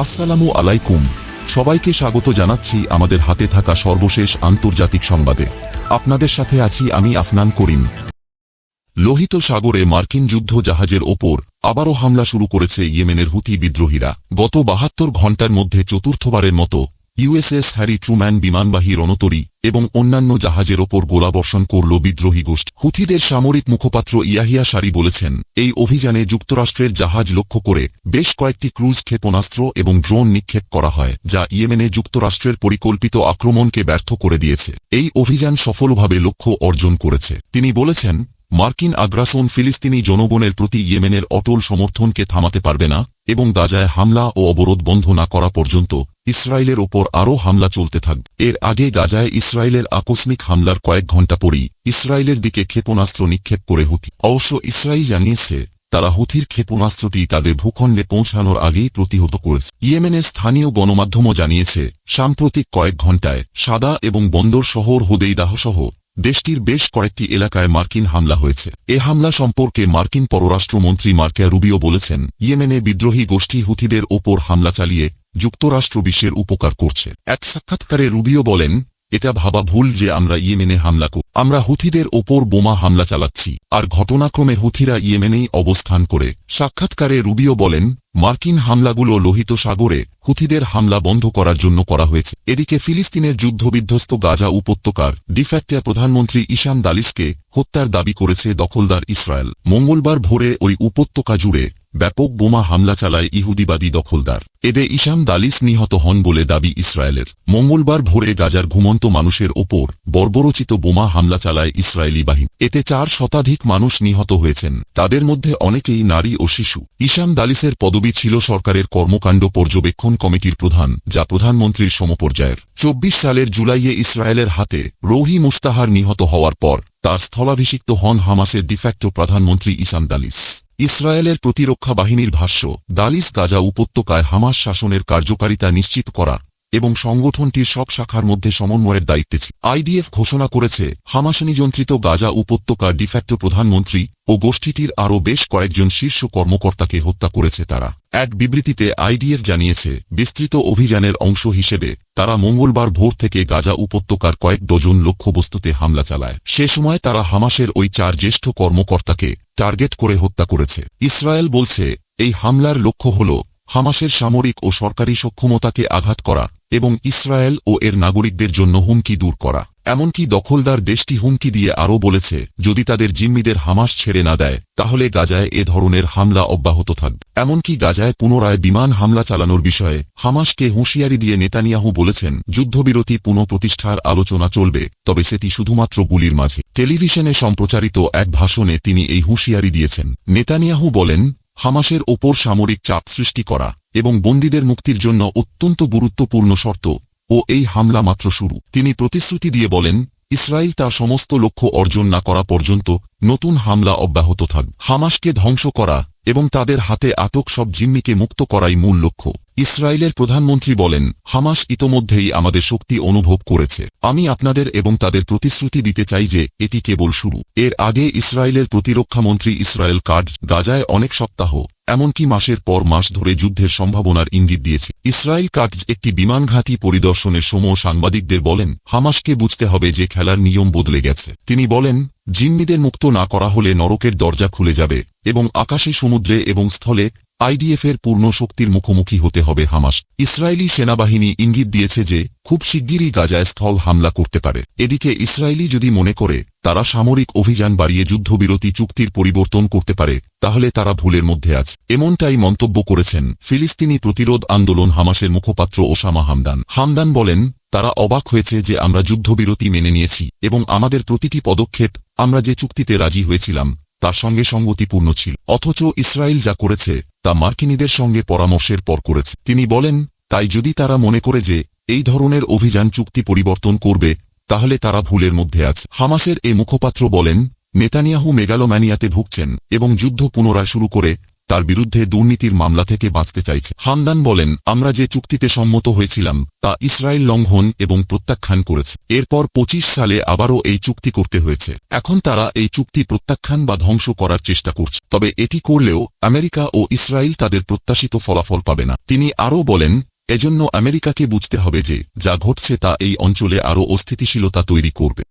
আসসালামু আলাইকুম। সবাইকে স্বাগত জানাচ্ছি আমাদের হাতে থাকা সর্বশেষ আন্তর্জাতিক সংবাদে। আপনাদের সাথে আছি আমি আফনান করিম। লোহিত সাগরে মার্কিন যুদ্ধ জাহাজের ওপর আবারও হামলা শুরু করেছে ইয়েমেনের হুতি বিদ্রোহীরা। গত বাহাত্তর ঘণ্টার মধ্যে চতুর্থবারের মতো ইউএসএস হ্যারি ট্রুম্যান বিমানবাহী রণতরী এবং অন্যান্য জাহাজের ওপর গোলাবর্ষণ করল বিদ্রোহী গোষ্ঠী। হুথিদের সামরিক মুখপাত্র ইয়াহিয়া সারি বলেছেন, এই অভিযানে যুক্তরাষ্ট্রের জাহাজ লক্ষ্য করে বেশ কয়েকটি ক্রুজ ক্ষেপণাস্ত্র এবং ড্রোন নিক্ষেপ করা হয়, যা ইয়েমেনে যুক্তরাষ্ট্রের পরিকল্পিত আক্রমণকে ব্যর্থ করে দিয়েছে। এই অভিযান সফলভাবে লক্ষ্য অর্জন করেছে। তিনি বলেছেন, মার্কিন আগ্রাসন ফিলিস্তিনি জনগণের প্রতি ইয়েমেনের অটল সমর্থনকে থামাতে পারবে না এবং গাজায় হামলা ও অবরোধ বন্ধ না করা পর্যন্ত ইসরায়েলের ওপর আরও হামলা চলতে থাকবে এর আগে গাজায় ইসরায়েলের আকস্মিক হামলার কয়েক ঘণ্টা পরই ইসরায়েলের দিকে ক্ষেপণাস্ত্র নিক্ষেপ করে হুতি। অবশ্য ইসরায়েল জানিয়েছে, তারা হুথির ক্ষেপণাস্ত্রটি তাদের ভূখণ্ডে পৌঁছানোর আগেই প্রতিহত করেছে। ইয়েমেনের স্থানীয় গণমাধ্যমও জানিয়েছে, সাম্প্রতিক কয়েক ঘণ্টায় সাদা এবং বন্দর শহর হোদেইদাহসহ দেশটির বেশ কয়েকটি এলাকায় মার্কিন হামলা হয়েছে। এ হামলা সম্পর্কে মার্কিন পররাষ্ট্রমন্ত্রী মার্কা রুবিও বলেছেন, ইয়েমেনে বিদ্রোহী গোষ্ঠী হুথিদের ওপর হামলা চালিয়ে যুক্তরাষ্ট্র বিশ্বের উপকার করছে। এক সাক্ষাৎকারে রুবিও বলেন, এটা ভাবা ভুল যে আমরা ইয়েমেনে হামলা করি, আমরা হুথিদের ওপর বোমা হামলা চালাচ্ছি। আর ঘটনাক্রমে হুথিরা ইয়েমেনেই অবস্থান করে। সাক্ষাৎকারে রুবিও বলেন মার্কিন হামলাগুলো লোহিত সাগরে হুথিদের হামলা বন্ধ করার জন্য করা হয়েছে। এদিকে ফিলিস্তিনের যুদ্ধবিধ্বস্ত গাজা উপত্যকার ডিফ্যাক্টিয়া প্রধানমন্ত্রী ইশাম দালিসকে হত্যার দাবি করেছে দখলদার ইসরায়েল। মঙ্গলবার ভোরে ওই উপত্যকা জুড়ে ব্যাপক বোমা হামলা চালায় ইহুদিবাদী দখলদার। এদে ইশাম দালিস নিহত হন বলে দাবি ইসরায়েলের। মঙ্গলবার ভোরে গাজার ঘুমন্ত মানুষের ওপর বর্বরচিত বোমা হামলা চালায় ইসরায়েলি বাহিনী। এতে চার শতাধিক মানুষ নিহত হয়েছেন। তাদের মধ্যে অনেকেই নারী ও শিশু। ইশাম দালিসের পদবি ছিল সরকারের কর্মকাণ্ড পর্যবেক্ষণ কমিটির প্রধান, যা প্রধানমন্ত্রীর সমপর্যায়ের। চব্বিশ সালের জুলাইয়ে ইসরায়েলের হাতে রৌহি মুস্তাহার নিহত হওয়ার পর, তার স্থলাভিষিক্ত হন হামাসের ডিফ্যাক্টো প্রধানমন্ত্রী ইসান দালিস। ইসরায়েলের প্রতিরক্ষা বাহিনীর ভাষ্য, দালিস গাজা উপত্যকায় হামাস শাসনের কার্যকারিতা নিশ্চিত করা এবং সংগঠনটির সব শাখার মধ্যে সমন্বয়ের দায়িত্বে ছিল। আইডিএফ ঘোষণা করেছে হামাস নিযন্ত্রিত গাজা উপত্যকার ডিফ্যাক্টো প্রধানমন্ত্রী ও গোষ্ঠীটির আরও বেশ কয়েকজন শীর্ষ কর্মকর্তাকে হত্যা করেছে তারা। এক বিবৃতিতে আইডিএফ জানিয়েছে, বিস্তৃত অভিযানের অংশ হিসেবে তারা মঙ্গলবার ভোর থেকে গাজা উপত্যকার কয়েক ডজন লক্ষ্যবস্তুতে হামলা চালায়। সে সময় তারা হামাসের ওই চার জ্যেষ্ঠ কর্মকর্তাকে টার্গেট করে হত্যা করেছে। ইসরায়েল বলছে, এই হামলার লক্ষ্য হল হামাসের সামরিক ও সরকারি সক্ষমতাকে আঘাত করা এবং ইসরায়েল ও এর নাগরিকদের জন্য হুমকি দূর করা। এমনকি দখলদার দেশটি হুমকি দিয়ে আরও বলেছে, যদি তাদের জিম্মিদের হামাস ছেড়ে না দেয়, তাহলে গাজায় এ ধরনের হামলা অব্যাহত থাকবে। এমনকি গাজায় পুনরায় বিমান হামলা চালানোর বিষয়ে হামাসকে হুঁশিয়ারি দিয়ে নেতানিয়াহু বলেছেন, যুদ্ধবিরতি পুনঃপ্রতিষ্ঠার আলোচনা চলবে, তবে সেটি শুধুমাত্র গুলির মাঝে। টেলিভিশনে সম্প্রচারিত এক ভাষণে তিনি এই হুঁশিয়ারি দিয়েছেন। নেতানিয়াহু বলেন হামাসের ওপর সামরিক চাপ সৃষ্টি করা এবং বন্দীদের মুক্তির জন্য অত্যন্ত গুরুত্বপূর্ণ শর্ত ও এই হামলা মাত্র শুরু। তিনি প্রতিশ্রুতি দিয়ে বলেন ইসরায়েল তার সমস্ত লক্ষ্য অর্জন না করা পর্যন্ত নতুন হামলা অব্যাহত থাকবে হামাসকে ধ্বংস করা এবং তাদের হাতে আটক সব জিম্মিকে মুক্ত করাই মূল লক্ষ্য। ইসরায়েলের প্রধানমন্ত্রী বলেন, হামাস ইতোমধ্যেই আমাদের শক্তি অনুভব করেছে। আমি আপনাদের এবং তাদের প্রতিশ্রুতি দিতে চাই যে, এটি কেবল শুরু। এর আগে ইসরায়েলের প্রতিরক্ষামন্ত্রী ইসরায়েল কার্ড, গাজায় অনেক সপ্তাহ, এমনকি মাসের পর মাস ধরে যুদ্ধের সম্ভাবনার ইঙ্গিত দিয়েছে। ইসরায়েল কার্ড একটি বিমান ঘাঁটি পরিদর্শনের সময় সাংবাদিকদের বলেন, হামাসকে বুঝতে হবে যে খেলার নিয়ম বদলে গেছে। তিনি বলেন, জিম্মিদের মুক্ত না করা হলে নরকের দরজা খুলে যাবে এবং আকাশে সমুদ্রে এবং স্থলে আইডিএফের পূর্ণ শক্তির মুখোমুখি হতে হবে হামাস। ইসরায়েলি সেনাবাহিনী ইঙ্গিত দিয়েছে যে, খুব শিগগিরই গাজায় স্থল হামলা করতে পারে। এদিকে ইসরায়েলি যদি মনে করে, তারা সামরিক অভিযান বাড়িয়ে যুদ্ধবিরতি চুক্তির পরিবর্তন করতে পারে, তাহলে তারা ভুলের মধ্যে আছে। এমনটাই মন্তব্য করেছেন ফিলিস্তিনি প্রতিরোধ আন্দোলন হামাসের মুখপাত্র ওসামা হামদান। হামদান বলেন, তারা অবাক হয়েছে যে আমরা যুদ্ধবিরতি মেনে নিয়েছি এবং আমাদের প্রতিটি পদক্ষেপ, আমরা যে চুক্তিতে রাজি হয়েছিলাম, তার সঙ্গে সঙ্গতিপূর্ণ ছিল। অথচ ইসরায়েল যা করেছে তা মার্কিনীদের সঙ্গে পরামর্শের পর করেছে। তিনি বলেন, তাই যদি তারা মনে করে যে এই ধরনের অভিযান চুক্তি পরিবর্তন করবে, তাহলে তারা ভুলের মধ্যে আছে। হামাসের এ মুখপাত্র বলেন, নেতানিয়াহু মেগালোম্যানিয়াতে ভুগছেন এবং যুদ্ধ পুনরায় শুরু করে তার বিরুদ্ধে দুর্নীতির মামলা থেকে বাঁচতে চাইছে। হামদান বলেন, আমরা যে চুক্তিতে সম্মত হয়েছিলাম, তা ইসরায়েল লঙ্ঘন এবং প্রত্যাখ্যান করেছে। এরপর পঁচিশ সালে আবারও এই চুক্তি করতে হয়েছে। এখন তারা এই চুক্তি প্রত্যাখ্যান বা ধ্বংস করার চেষ্টা করছে। তবে এটি করলেও আমেরিকা ও ইসরায়েল তাদের প্রত্যাশিত ফলাফল পাবে না। তিনি আরও বলেন, এজন্য আমেরিকাকে বুঝতে হবে যে যা ঘটছে তা এই অঞ্চলে আরও অস্থিতিশীলতা তৈরি করবে।